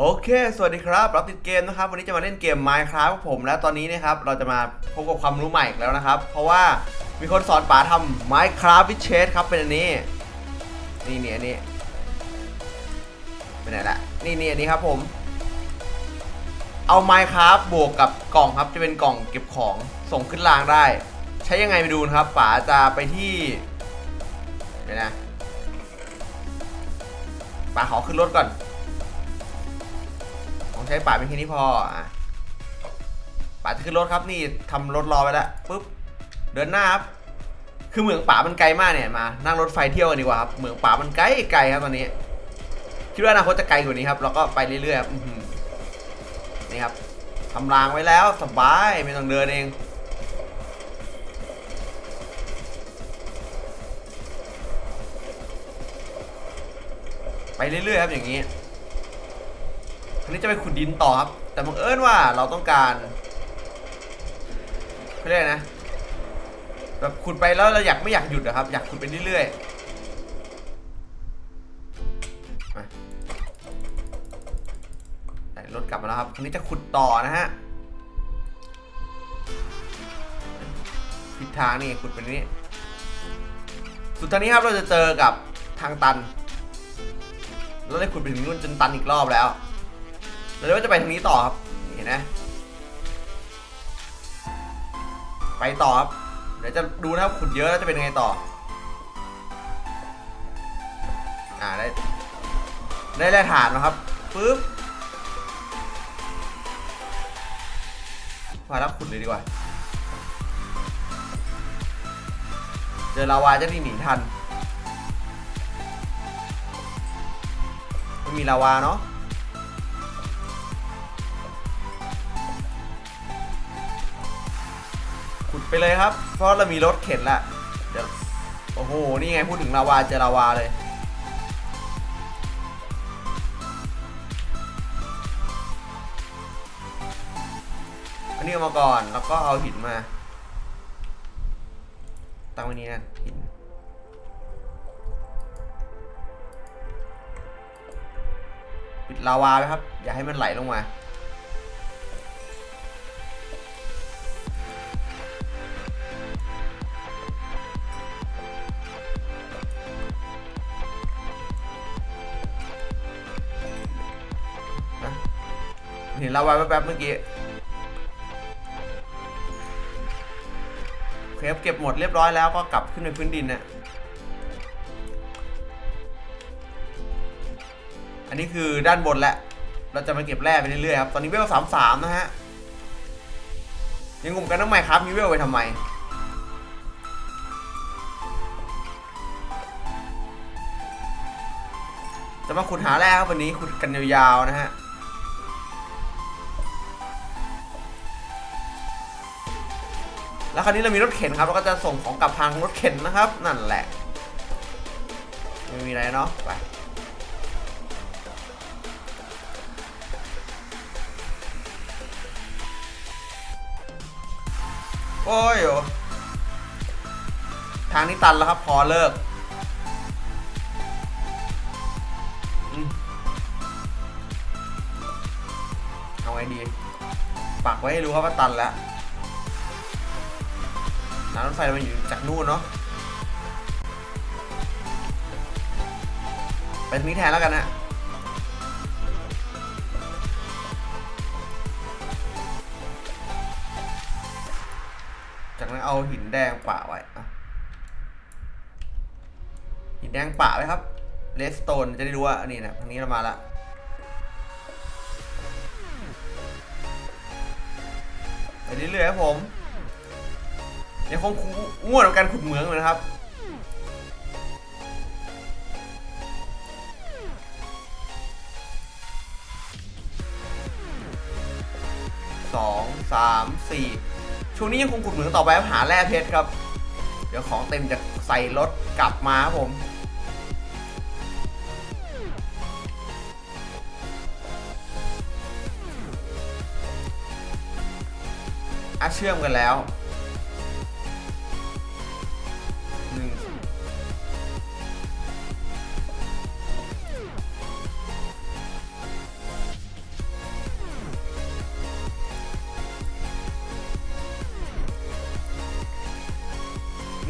โอเค สวัสดีครับรับติดเกมนะครับ วันนี้จะมาเล่นเกม Minecraft กับผม และตอนนี้นะครับ เราจะมาพบกับความรู้ใหม่อีกแล้วนะครับ เพราะว่ามีคนสอนป๋าทำ Minecraft with Chess ครับ เป็นอันนี้ นี่นี่อันนี้เป็นไหนละนี่นี่อันนี้ครับผม เอา Minecraft บวกกับกล่องครับ จะเป็นกล่องเก็บของ ส่งขึ้นรางได้ ใช้ยังไงไปดูนะครับ ป๋าจะไปที่เดี๋ยวนะป๋าขอขึ้นรถก่อน ใช้ป๋าเป็นแค่นี้พออะป๋าจะขึ้นรถครับนี่ทำรถรอไว้แล้วปุ๊บเดินหน้าครับคือเหมืองป๋ามันไกลมากเนี่ยมา นั่งรถไฟเที่ยวกันดีกว่าครับเหมืองป๋ามันไกลไกลครับตอนนี้คิดว่าอนาคตจะไกลกว่านี้ครับเราก็ไปเรื่อยๆครับนี่ครับทำรางไว้แล้วสบายไม่ต้องเดินเองไปเรื่อยๆครับอย่างนี้ วนี้จะไปขุดดินต่อครับ แต่บังเอิญว่าเราต้องการเขาเรียกอะไรนะแบบขุดไปแล้วเราอยากไม่อยากหยุดนะครับ อยากขุดไปเรื่อยๆมาได้รถกลับมาแล้วครับคราวนี้จะขุดต่อนะฮะทิศทางนี่ขุดไปนี้ สุดท้ายนี้ครับเราจะเจอกับทางตันเราได้ขุดไปถึงนู่นจนตันอีกรอบแล้ว เราเลยว่าจะไปทางนี้ต่อครับเห็นไหมไปต่อครับ เดี๋ยวจะดูนะครับขุดเยอะแล้วจะเป็นยังไงต่อ อ่าได้ได้แร่ฐานนะครับปึ๊บมาแล้วขุดเลยดีกว่า เจอลาวาจะได้หนีทันไม่มีลาวาเนาะ ไปเลยครับ เพราะเรามีรถเข็นละเดี๋ยวโอ้โห นี่ไงพูดถึงลาวาเจอลาวาเลย อันนี้เอามาก่อน แล้วก็เอาหินมา ตั้งไว้นี้นะหินปิดลาวาไว้ครับ อย่าให้มันไหลลงมา ห็นลาวาแป๊บๆเมื่อกี้เคครับเก็บหมดเรียบร้อยแล้วก็กลับขึ้นไปพื้นดินนะอันนี้คือด้านบนแหละ เราจะมาเก็บแร่ไปเรื่อยๆครับ ตอนนี้เวลสามสามนะฮะ ยังงงกันทำไมครับ มีเวลไปทำไม จะมาขุดหาแร่ครับวันนี้ขุดกันยาวๆนะฮะ แล้วคราวนี้เรามีรถเข็นครับเราก็จะส่งของกลับทางรถเข็นนะครับ นั่นแหละไม่มีอะไรเนาะไปโอ้ยทางนี้ตันแล้วครับพอเลิกเอาไงดี ปักไว้ให้รู้ครับว่าตันแล้ว น้ำรถไฟมันอยู่จากนู่นเนาะไปทางนี้แทนแล้วกันนะจากนั้นเอาหินแดงป่าไว้หินแดงป่าไว้ครับเลสโตนจะได้รู้ว่าอันนี้นะทางนี้เรามาละไปเรื่อยๆครับผม ยังคงง่วนกับการขุดเหมืองเลยนะครับสองสามสี่ช่วงนี้ยังคงขุดเหมืองต่อไปหาแร่เพชรครับ เดี๋ยวของเต็มจะใส่รถกลับมาครับผมอะเชื่อมกันแล้ว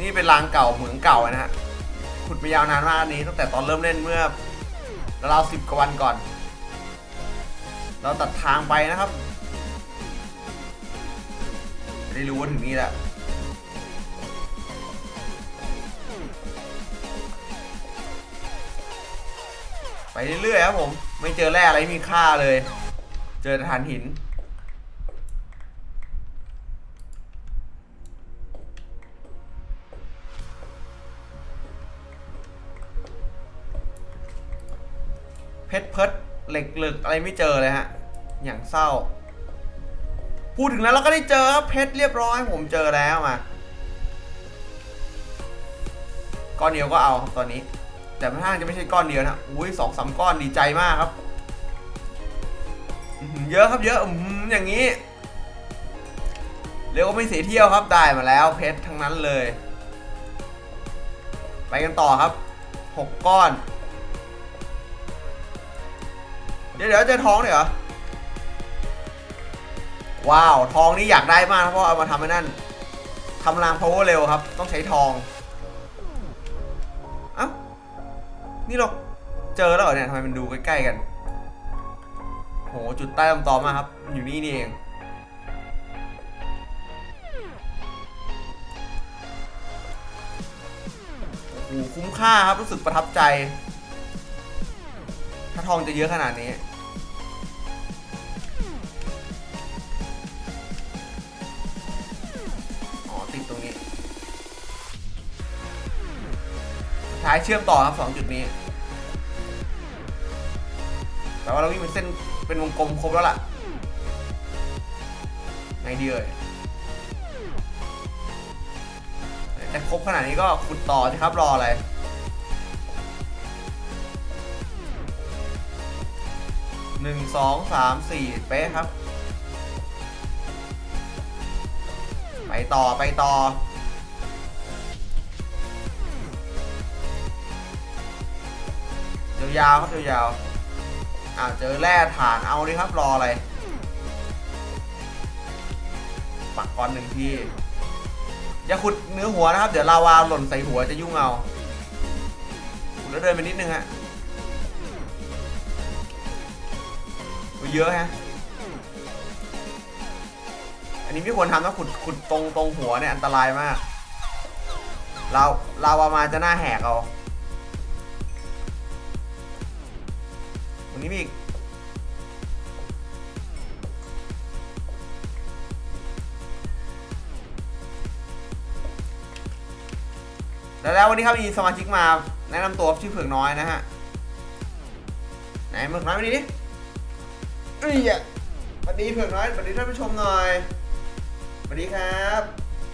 นี่เป็นรางเก่าเหมืองเก่านะฮะขุดไปยาวนานมากอันนี้ตั้งแต่ตอนเริ่มเล่นเมื่อราวสิบกว่าวันก่อน เราตัดทางไปนะครับไม่ได้รู้ว่าถึงนี่แหละไปเรื่อยๆครับผม ไม่เจอแร่อะไรมีค่าเลย เจอฐานหิน เพชรเพิดเหล็กเหลึกอะไรไม่เจอเลยฮะ อย่างเศร้า พูดถึงแล้วเราก็ได้เจอครับเพชรเรียบร้อยผมเจอแล้วมาก้อนเดียวก็เอาครับตอนนี้ แต่ไม่ท่างจะไม่ใช่ก้อนเดียวนะอุ้ยสองสามก้อนดีใจมากครับเยอะครับเยอะออย่างนี้เรียกว่าไม่เสียเที่ยวครับได้มาแล้วเพชรทั้งนั้นเลย ไปกันต่อครับหกก้อน เดี๋ยวเดี๋ยวจอทองเลยเหรอ ว้าวทองนี่อยากได้มากเพราะเอามาทำไอ้นั่นทำราง power เร็วครับ ต้องใช้ทองเอ้านี่เราเจอแล้วเหรอเนี่ยทำไมมันดูใกล้ๆกัน โหจุดใต้ลำตอมาครับ อยู่นี่นี่เองโอ้คุ้มค่าครับ รู้สึกประทับใจ ถ้าทองจะเยอะขนาดนี้ ท้ายเชื่อมต่อครับสองจุดนี้แต่ว่าเราวิ่งเป็นเส้นเป็นวงกลมครบแล้วล่ะไงดีเอ่ยจะครบขนาดนี้ก็ขุดต่อสิครับรออะไรหนึ่งสองสามสี่เป๊ะครับ ไปต่อไปต่อ ยาวๆครับยาวๆอ่าเจอแร่ฐานเอาดิครับรออะไรปักก้อนหนึ่งที่อย่าขุดเนื้อหัวนะครับ เดี๋ยวลาวาหล่นใส่หัวจะยุ่งเอาขุดแล้วเดินไปนิดนึงฮะเยอะฮะอันนี้ไม่ควรทำนะขุดขุดตรงตรงหัวเนี่ยอันตรายมากเราลาวามาจะหน้าแหกเอา รงนี้มีอีกแล้วแล้ววันนี้ครับมีสมาชิกมาแนะนำตัวชื่อเผือกน้อยนะฮะ ไหนเผือกน้อยมาดิดิเอ้ยอะสวัสดีเผือกน้อยสวัสดีท่านผู้ชมหน่อยสวัสดีครับ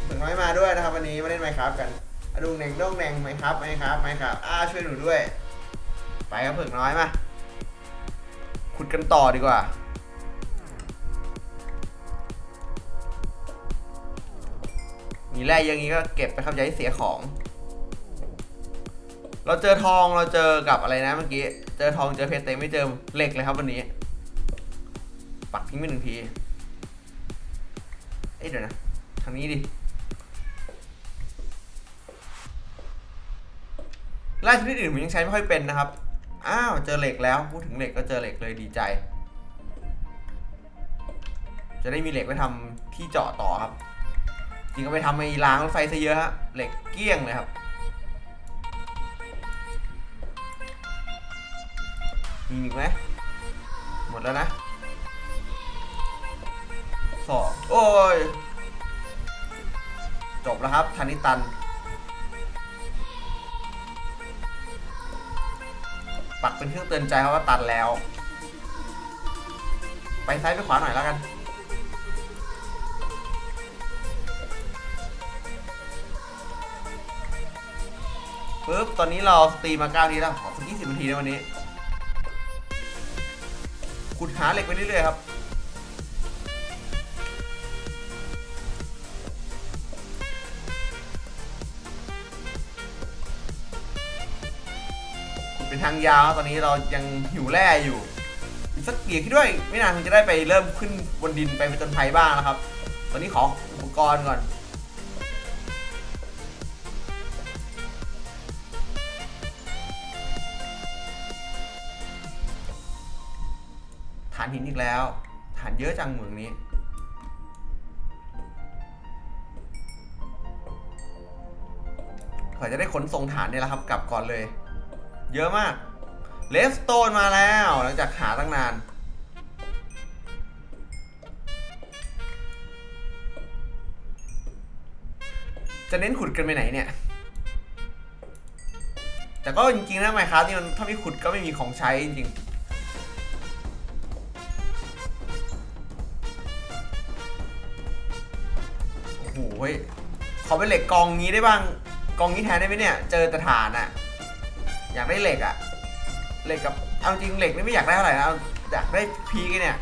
เผือกน้อยมาด้วยนะครับ วันนี้มาเล่นไมค์ครับกันอะดูแหน่งด้งแหน่งไมค์ครับไมค์ครับไมค์ครับอ่าช่วยหนูด้วย ไปครับเผือกน้อยมาขุด กันต่อดีกว่า มีแร่ยอะงี้ก็เก็บไปครับอย่าให้เสียของ เราเจอทองเราเจอกับอะไรนะเมื่อกี้ เจอทองเจอเพชรเต็มไม่เจอเหล็กเลยครับวันนี้ ปักทิ้งไปหนึ่งที เอ้ยเดี๋ยวนะ ทางนี้ดิไล่ชนิดอื่นผมยังใช้ไม่ค่อยเป็นนะครับ อ้าวเจอเหล็กแล้วพูดถึงเหล็กก็เจอเหล็กเลยดีใจ จะได้มีเหล็กไว้ทำที่เจาะต่อครับ จริงก็ไปทำไอ้รางรถไฟซะเยอะฮะเหล็กเกี้ยงเลยครับมีอีกไหมหมดแล้วนะสองโอ้ย จบแล้วครับธนิตัน ปักเป็นเครื่องเตือนใจเขาว่าตัดแล้ว ไปซ้ายไปขวาหน่อยแล้วกันปึ๊บ ตอนนี้เราตีมา9ทีแล้ว ขอสัก20นาทีในวันนี้ขุดหาเหล็กไปเรื่อยๆครับ ทางยาวตอนนี้เรายังหิวแร่อยู่สักเกียร์ที่ด้วย ไม่นานคงจะได้ไปเริ่มขึ้นบนดินไปไปจนภัยบ้างนะครับ ตอนนี้ขออุปกรณ์ก่อนฐานหินอีกแล้วฐานเยอะจังเมืองนี้ขอจะได้ขนส่งฐานเนี่ยแหละครับ กลับก่อนเลย เยอะมากเลสโตนมาแล้ว หลังจากหาตั้งนาน จะเน้นขุดกันไปไหนเนี่ย แต่ก็จริงๆนะไมครับนี่มันถ้าไม่ขุดก็ไม่มีของใช้จริงๆโอ้โหเฮ้ยขอเป็นเหล็กกองงี้ได้บ้าง กองนี้แทนได้ไหมเนี่ย เจอแต่ฐานอะ อยากได้เหล็กอะเหล็กกับเอาจริงเหล็กนี่ไม่อยากได้เท่าไหร่นะเอาอยากได้พีกเนี่ย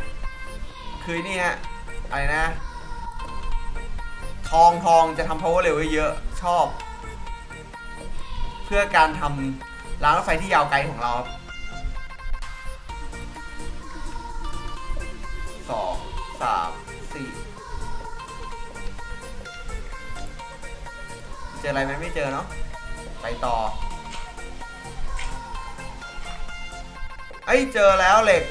คือนี่ฮะอะไรนะ ทองทองจะทำ power เร็วเยอะชอบ เพื่อการทำรางรถไฟที่ยาวไกลของเราสองสามสี่เจออะไรไหมไม่เจอเนาะไปต่อ เอ้ยเจอแล้วเหล็ก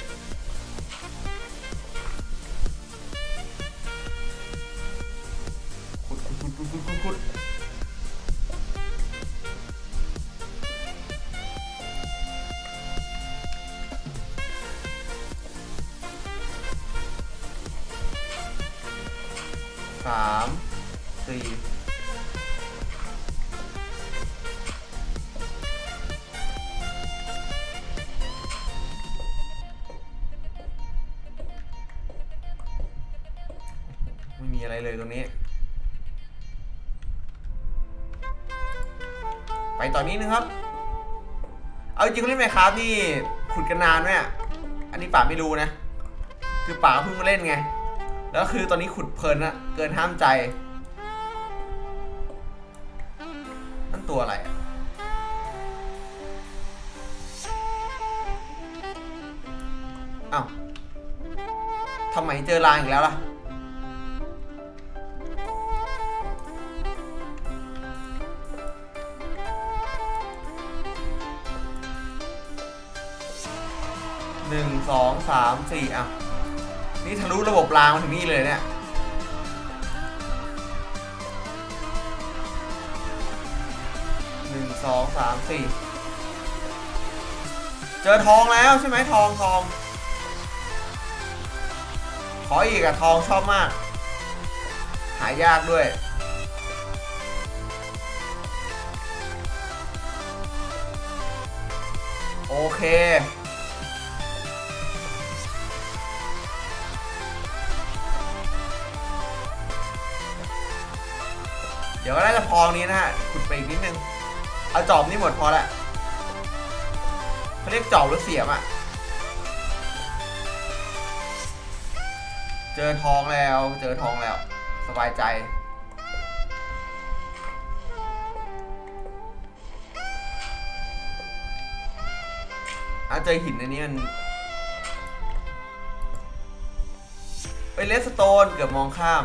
อะไรเลยตรงนี้ ไปต่อนนี้นึงครับ เอาจริงๆเล่นไหมครับนี่ขุดกันนานไหมอันนี้ป่าไม่รู้นะ คือป่าเพิ่งมาเล่นไง แล้วคือตอนนี้ขุดเพลินนะเกินห้ามใจ นั่นตัวอะไรอ้าวทำไมเจอรางอีกแล้วล่ะ หนึ่งสองสามสี่อะนี่ทะลุระบบรางมาถึงนี่เลยเนี่ยหนึ่งสองสามสี่เจอทองแล้วใช่ไหมทองทอง ขออีกอะทองชอบมาก หายากด้วยโอเค เดี๋ยวก็น่าจะพองนี้นะฮะขุดไปอีกนิดนึง เอาจอบนี่หมดพอละเขาเรียกจอบหรือเสียมอะเจอทองแล้ว เจอทองแล้ว สบายใจอะเจอหินในนี้มันไปเลสโตนเกือบมองข้าม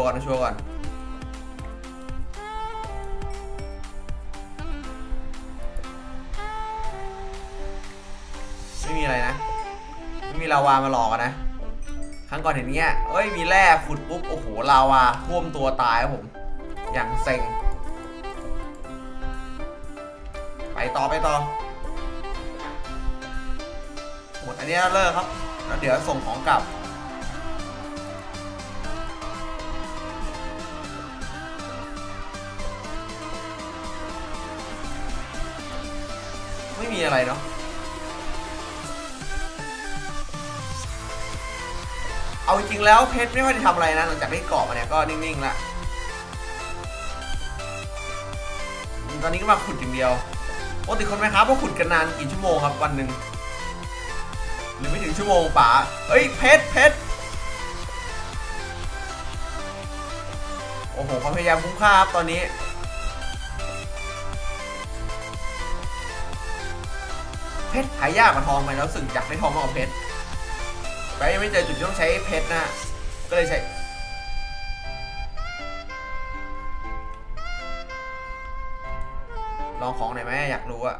ร์ก่อนชัวร์ก่อนไม่มีอะไรนะไม่มีลาวามาหลอกนะ ครั้งก่อนเห็นเงี้ยเอ้ยมีแร่ขุดปุ๊บโอ้โหลาวาท่วมตัวตายครับผม อย่างเซ็ง ไปต่อไปต่อหมดอันนี้เลิกครับแล้วเดี๋ยวส่งของกลับ มีอะไรเนาะเอาจริงแล้วเพชรไม่ค่อยได้ทำอะไรนะหลังจากได้เกาะมาเนี่ยก็นิ่งๆละตอนนี้ก็มาขุดอย่างเดียวปกติคนไหมครับว่าขุดกันนานกี่ชั่วโมงครับวันหนึ่งหรือไม่ถึงชั่วโมงป๋าเอ้ยเพชรเพชรโอ้โหความพยายามคุ้มค่าครับตอนนี้ เพชรหายากกว่าทองไปแล้วสึกอยากได้ทองมากกว่าเพชรไปยังไม่เจอจุดที่ต้องใช้เพชรนะก็เลยใช้ลองของหน่อยไหมอยากรู้อะ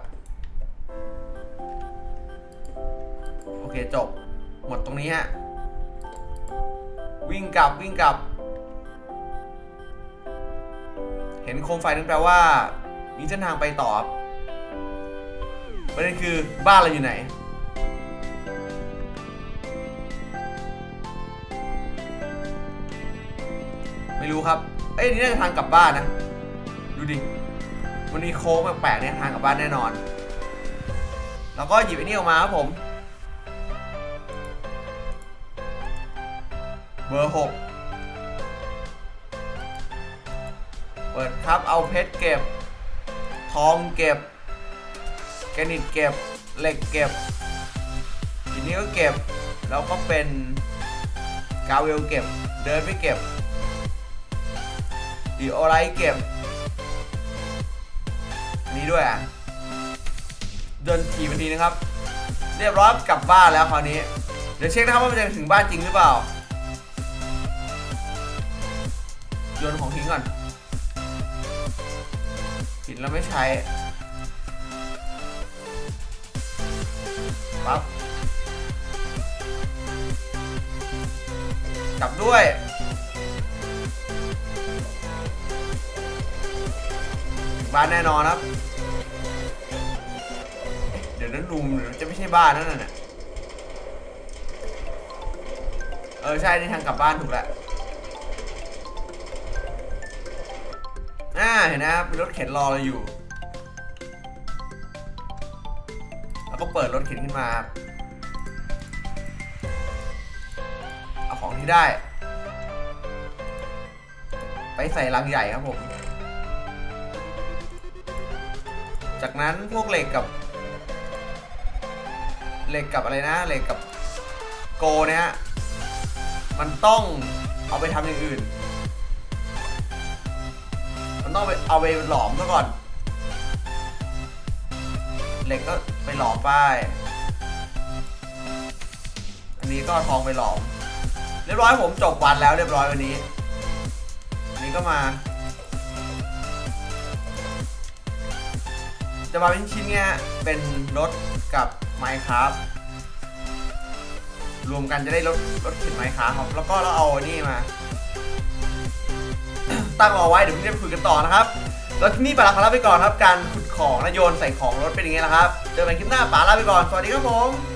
โอเคจบ หมดตรงนี้ฮะ วิ่งกลับวิ่งกลับ เห็นโคมไฟนั่นแปลว่า มีเส้นทางไปต่อ ประเด็นคือบ้านเราอยู่ไหน ไม่รู้ครับ เอ้ยนี่น่าจะทางกลับบ้านนะ ดูดิ มันมีโค้งแปลกๆเนี่ยทางกลับบ้านแน่นอน แล้วก็หยิบไอ้นี่ออกมาครับผม เบอร์หกเปิดครับเอาเพชรเก็บ ทองเก็บ แกนิตเก็บเหล็กเก็บทีนี้ก็เก็บแล้วก็เป็นกาเวลเก็บเดินไม่เก็บดีโอไลเก็บนี้ด้วยอะเดินขี่นาทีนะครับ เรียบร้อยกลับบ้านแล้วคราวนี้ เดี๋ยวเช็คนะครับว่ามันจะถึงบ้านจริงหรือเปล่าโยนของทิ้งก่อนหินเราไม่ใช้ ปั๊บกลับด้วย บ้านแน่นอนครับ เดี๋ยวนั้นรูมหรือจะไม่ใช่บ้านนั่นน่ะเออ ใช่นี่ทางกลับบ้านถูกแล้วอ่าเห็นนะครับมีรถเข็นรอเราอยู่ ก็เปิดรถเข็นขึ้นมา เอาของที่ได้ ไปใส่ลังใหญ่ครับผม จากนั้นพวกเหล็กกับ เหล็กกับอะไรนะ เหล็กกับโกเนี่ยมันต้องเอาไปทำอย่างอื่น มันต้องไปเอาไปหลอมซะก่อน เหล็กก็ ไปหลอมไปอันนี้ก็ทองไปหลอม เรียบร้อยผมจบวันแล้วเรียบร้อยวันนี้ อันนี้ก็มา จะมาเป็นชิ้นเนี้ยเป็นรถกับไมค์ครับรวมกันจะได้รถรถข็นไมค์ครับ แล้วก็เราเอาอันนี่มา ตั้งรอาไว้เดี๋ยวพรุ่งนี้ไปคุยกันต่อนะครับ แล้วที่นี่ปาลาขอลาไปก่อนครับการขุ ของและโยนใส่ของรถเป็นอย่างเงี้ยนะครับ เจอกันคลิปหน้าปาลาไปก่อน สวัสดีครับผม